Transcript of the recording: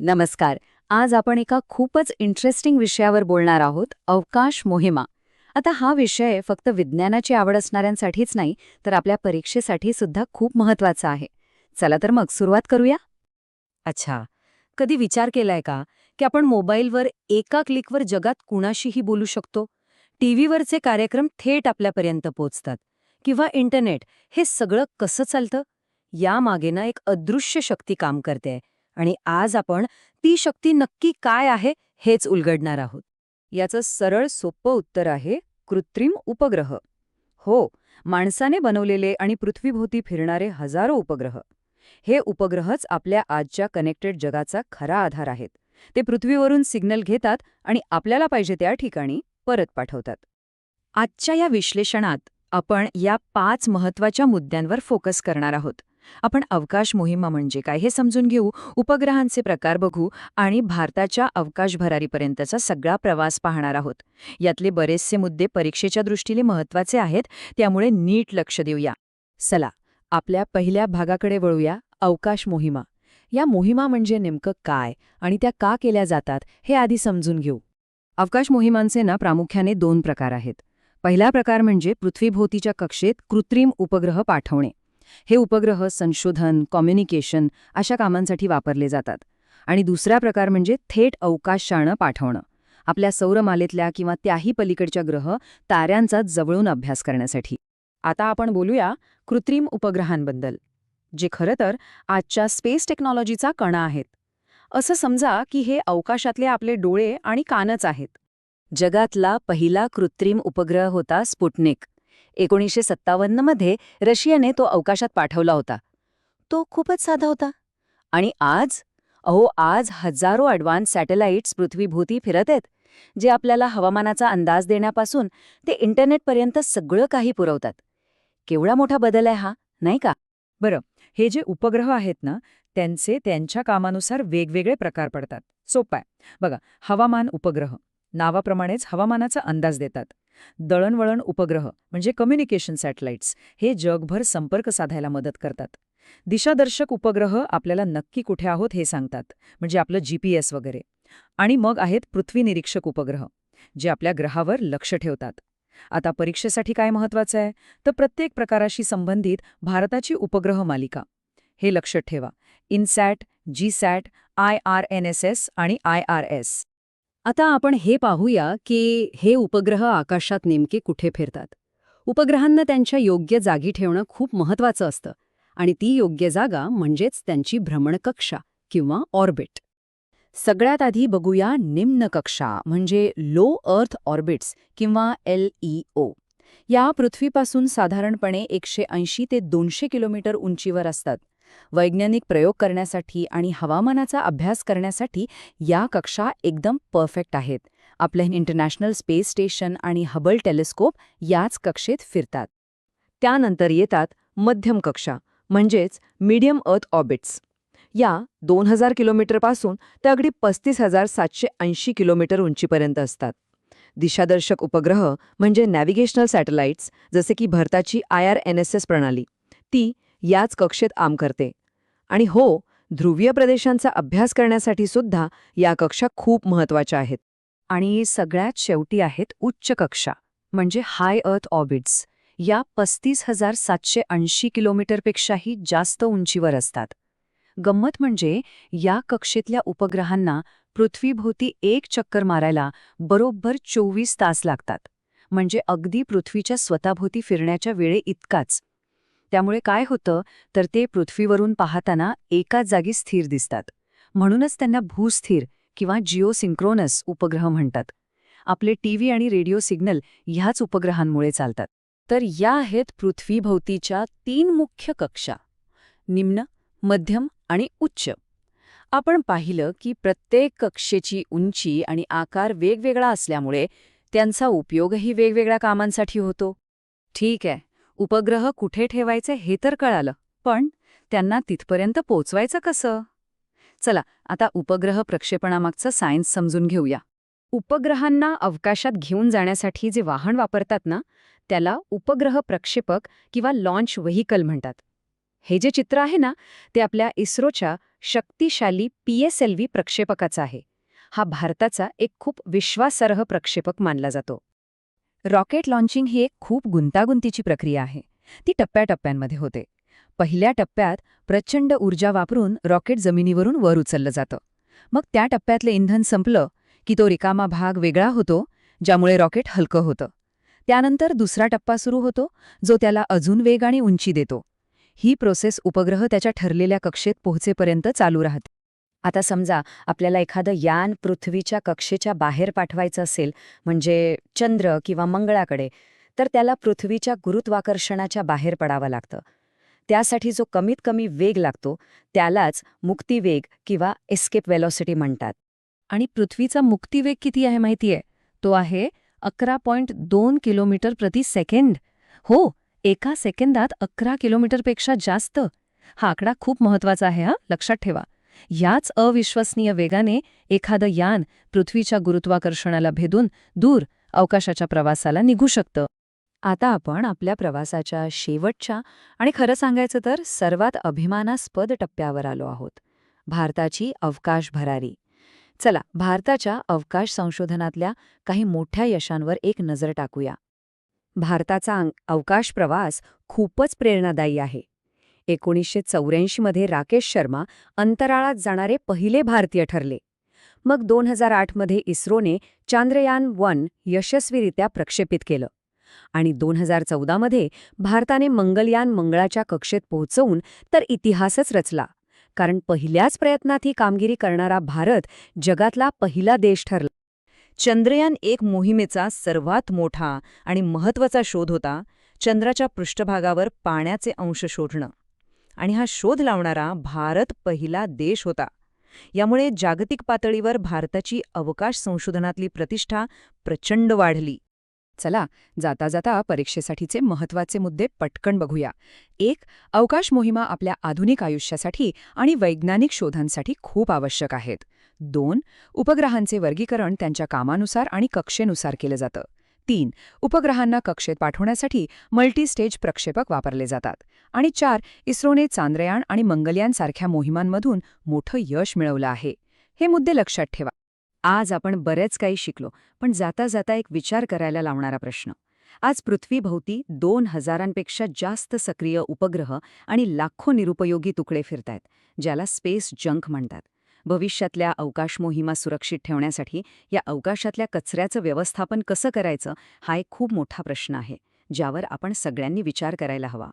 नमस्कार. आज आपण एका खूपच इंटरेस्टिंग विषयावर बोलणार आहोत अवकाश मोहिमा. आता हा विषय फक्त विज्ञानाची आवड असणाऱ्यांसाठीच नाही तर आपल्या परीक्षेसाठी सुद्धा खूप महत्त्वाचा आहे. चला तर मग सुरुवात करूया? अच्छा. कधी विचार केलाय का की आपण मोबाईलवर एका क्लिकवर जगात कुणाशीही बोलू शकतो? टीव्हीवरचे कार्यक्रम थेट आपल्यापर्यंत पोचतात किंवा इंटरनेट हे सगळं कसं चालतं? यामागे ना एक अदृश्य शक्ती काम करते आणि आज आपण ती शक्ती नक्की काय आहे हेच उलगडणार आहोत. याचं सरळ सोपं उत्तर आहे कृत्रिम उपग्रह. हो माणसाने बनवलेले आणि पृथ्वीभोवती फिरणारे हजारो उपग्रह. हे उपग्रहच आपल्या आजच्या कनेक्टेड जगाचा खरा आधार आहेत. ते पृथ्वीवरून सिग्नल घेतात आणि आपल्याला पाहिजे त्या ठिकाणी परत पाठवतात. आजच्या या विश्लेषणात आपण या पाच महत्त्वाच्या मुद्द्यांवर फोकस करणार आहोत. आपण अवकाश मोहिमा म्हणजे काय हे समजून घेऊ. उपग्रहांचे प्रकार बघू आणि भारताच्या अवकाश भरारीपर्यंतचा सगळा प्रवास पाहणार आहोत. यातले बरेचसे मुद्दे परीक्षेच्या दृष्टीने महत्त्वाचे आहेत त्यामुळे नीट लक्ष देऊया. चला आपल्या पहिल्या भागाकडे वळूया अवकाश मोहिमा. या मोहिमा म्हणजे नेमकं काय आणि त्या का केल्या जातात हे आधी समजून घेऊ. अवकाश मोहिमांचे ना प्रामुख्याने दोन प्रकार आहेत. पहिला प्रकार म्हणजे पृथ्वीभोवतीच्या कक्षेत कृत्रिम उपग्रह पाठवणे. हे उपग्रह संशोधन कम्युनिकेशन अशा कामांसाठी वापरले जातात. आणि दुसरा प्रकार म्हणजे थेट अवकाशयानं पाठवणं. आपल्या सौरमालेतल्या किंवा त्याही पलीकडच्या ग्रह ताऱ्यांचा जवळून अभ्यास करण्यासाठी. आता आपण बोलूया कृत्रिम उपग्रहांबद्दल जे खरं तर आजच्या स्पेस टेक्नॉलॉजीचा कणा आहेत. असं समजा की हे अवकाशातले आपले डोळे आणि कानच आहेत. जगातला पहिला कृत्रिम उपग्रह होता स्पुटनिक एकोणीसशे सत्तावन्नमध्ये रशियाने तो अवकाशात पाठवला होता. तो खूपच साधा होता. आणि आज? अहो आज हजारो अॅडव्हान्स सॅटेलाइट्स पृथ्वीभोवती फिरत आहेत जे आपल्याला हवामानाचा अंदाज देण्यापासून ते इंटरनेटपर्यंत सगळं काही पुरवतात. केवढा मोठा बदल आहे हा नाही का? बरं हे जे उपग्रह आहेत ना त्यांचे त्यांच्या कामानुसार वेगवेगळे प्रकार पडतात. सोपाय बघा हवामान उपग्रह. नावाप्रमाणेच हवामानाचा अंदाज देतात. दळणवळण उपग्रह म्हणजे कम्युनिकेशन सॅटेलाइट्स हे जगभर संपर्क साधायला मदत करतात. दिशादर्शक उपग्रह आपल्याला नक्की कुठे आहोत हे सांगतात म्हणजे आपलं जीपीएस वगैरे. आणि मग आहेत पृथ्वी निरीक्षक उपग्रह जे आपल्या ग्रहावर लक्ष ठेवतात. आता परीक्षेसाठी काय महत्वाचं आहे? तर प्रत्येक प्रकाराशी संबंधित भारताची उपग्रह मालिका. हे लक्षात ठेवा. INSAT GSAT I R N S S आणि आय आर एस आता आपण हे पाहूया की हे उपग्रह आकाशात नेमके कुठे फिरतात. उपग्रहांना त्यांच्या योग्य जागी ठेवणं खूप महत्वाचं असतं आणि ती योग्य जागा म्हणजेच त्यांची भ्रमणकक्षा किंवा ऑर्बिट. सगळ्यात आधी बघूया निम्न कक्षा म्हणजे लो अर्थ ऑर्बिट्स किंवा एल ओ. या पृथ्वीपासून साधारणपणे एकशे ऐंशी ते दोनशे किलोमीटर उंचीवर असतात. वैज्ञानिक प्रयोग करण्यासाठी आणि हवामानाचा अभ्यास करण्यासाठी या कक्षा एकदम परफेक्ट आहेत. आपल्या इंटरनॅशनल स्पेस स्टेशन आणि हबल टेलिस्कोप याच कक्षेत फिरतात. त्यानंतर येतात मध्यम कक्षा म्हणजेच मीडियम अर्थ ऑर्बिट्स या दोन हजार किलोमीटरपासून ते अगदी पस्तीस हजार सातशे ऐंशी किलोमीटर उंचीपर्यंत असतात. दिशादर्शक उपग्रह म्हणजे नॅव्हिगेशनल सॅटेलाइट्स जसे की भारताची I R N S S प्रणाली. ती याच कक्षेत आम करते. आणि हो ध्रुवीय प्रदेशांचा अभ्यास करण्यासाठी सुद्धा या कक्षा खूप महत्त्वाच्या आहेत. आणि सगळ्यात शेवटी आहेत उच्च कक्षा म्हणजे हाय अर्थ ऑर्बिट्स या पस्तीस हजार सातशे ऐंशी किलोमीटरपेक्षाही जास्त उंचीवर असतात. गंमत म्हणजे या कक्षेतल्या उपग्रहांना पृथ्वीभोवती एक चक्कर मारायला बरोबर चोवीस तास लागतात. म्हणजे अगदी पृथ्वीच्या स्वतःभोवती फिरण्याच्या वेळे इतकाच. त्यामुळे काय होतं तर ते पृथ्वीवरून पाहताना एकाच जागी स्थिर दिसतात. म्हणूनच त्यांना भूस्थिर किंवा जिओसिंक्रोनस उपग्रह म्हणतात. आपले टीव्ही आणि रेडिओ सिग्नल ह्याच उपग्रहांमुळे चालतात. तर या आहेत पृथ्वीभोवतीच्या तीन मुख्य कक्षा. निम्न मध्यम आणि उच्च. आपण पाहिलं की प्रत्येक कक्षेची उंची आणि आकार वेगवेगळा असल्यामुळे त्यांचा उपयोगही वेगवेगळ्या कामांसाठी होतो. ठीक आहे. उपग्रह कुठे ठेवायचे हे तर कळालं पण त्यांना तिथपर्यंत पोचवायचं कसं? चला आता उपग्रह प्रक्षेपणामागचं सायन्स समजून घेऊया. उपग्रहांना अवकाशात घेऊन जाण्यासाठी जे वाहन वापरतात ना त्याला उपग्रह प्रक्षेपक किंवा लॉन्च व्हेकल म्हणतात. हे जे चित्र आहे ना ते आपल्या इस्रोच्या शक्तिशाली पी एस एल व्ही प्रक्षेपकाचं आहे. हा भारताचा एक खूप विश्वासार्ह प्रक्षेपक मानला जातो. रॉकेट लॉन्चिंग ही एक खूप गुंतागुंतीची प्रक्रिया आहे. ती टप्प्याटप्प्यांमध्ये होते. पहिल्या टप्प्यात प्रचंड ऊर्जा वापरून रॉकेट जमिनीवरून वर उचललं जातं. मग त्या टप्प्यातलं इंधन संपलं की तो रिकामा भाग वेगळा होतो ज्यामुळे रॉकेट हलकं होतं. त्यानंतर दुसरा टप्पा सुरू होतो जो त्याला अजून वेग आणि उंची देतो. ही प्रोसेस उपग्रह त्याच्या ठरलेल्या कक्षेत पोहोचेपर्यंत चालू राहते. आता समजा आपल्याला एखादं यान पृथ्वीच्या कक्षेच्या बाहेर पाठवायचं असेल म्हणजे चंद्र किंवा मंगळाकडे तर त्याला पृथ्वीच्या गुरुत्वाकर्षणाच्या बाहेर पडावं लागतं. त्यासाठी जो कमीत कमी वेग लागतो त्यालाच मुक्तिवेग किंवा एस्केप वेलॉसिटी म्हणतात. आणि पृथ्वीचा मुक्तिवेग किती आहे माहितीये? तो आहे अकरा पॉइंट दोन किलोमीटर प्रति सेकंड. हो एका सेकंदात अकरा किलोमीटरपेक्षा जास्त. हा आकडा खूप महत्त्वाचा आहे हा. लक्षात ठेवा. याच अविश्वसनीय वेगाने एखादं यान पृथ्वीच्या गुरुत्वाकर्षणाला भेदून दूर अवकाशाच्या प्रवासाला निघू शकतं. आता आपण आपल्या प्रवासाच्या शेवटच्या आणि खरं सांगायचं तर सर्वात अभिमानास्पद टप्प्यावर आलो आहोत. भारताची अवकाश भरारी. चला भारताच्या अवकाश संशोधनातल्या काही मोठ्या यशांवर एक नजर टाकूया. भारताचा अवकाश प्रवास खूपच प्रेरणादायी आहे. एकोणीसशे चौऱ्याऐंशीमध्ये राकेश शर्मा अंतराळात जाणारे पहिले भारतीय ठरले. मग दोन हजार आठमध्ये इस्रोने चांद्रयान वन यशस्वीरित्या प्रक्षेपित केलं. आणि दोन हजार चौदामध्ये भारताने मंगलयान मंगळाच्या कक्षेत पोहोचवून तर इतिहासच रचला. कारण पहिल्याच प्रयत्नात ही कामगिरी करणारा भारत जगातला पहिला देश ठरला. चंद्रयान एक मोहिमेचा सर्वात मोठा आणि महत्त्वाचा शोध होता चंद्राच्या पृष्ठभागावर पाण्याचे अंश शोधणं. आणि हा शोध लावणारा भारत पहिला देश होता. यामुळे जागतिक पातळीवर भारताची अवकाश संशोधनातली प्रतिष्ठा प्रचंड वाढली. चला जाता जाता परीक्षेसाठीचे महत्त्वाचे मुद्दे पटकन बघूया. एक अवकाश मोहिमा आपल्या आधुनिक आयुष्यासाठी आणि वैज्ञानिक शोधांसाठी खूप आवश्यक आहेत. दोन उपग्रहांचे वर्गीकरण त्यांच्या कामानुसार आणि कक्षेनुसार केलं जातं. तीन उपग्रहांना कक्षेत पाठवण्यासाठी मल्टीस्टेज प्रक्षेपक वापरले जातात. आणि चार इस्रोने चांद्रयान आणि मंगलयानसारख्या मोहिमांमधून मोठं यश मिळवलं आहे. हे मुद्दे लक्षात ठेवा. आज आपण बरेच काही शिकलो पण जाता जाता एक विचार करायला लावणारा प्रश्न. आज पृथ्वीभोवती दोन हजारांपेक्षा जास्त सक्रिय उपग्रह आणि लाखो निरुपयोगी तुकडे फिरतायत ज्याला स्पेस जंक म्हणतात. भविष्यातल्या अवकाश मोहिमा सुरक्षित ठेवण्यासाठी या अवकाशातल्या कचऱ्याचं व्यवस्थापन कसं करायचं हा एक खूप मोठा प्रश्न आहे ज्यावर आपण सगळ्यांनी विचार करायला हवा.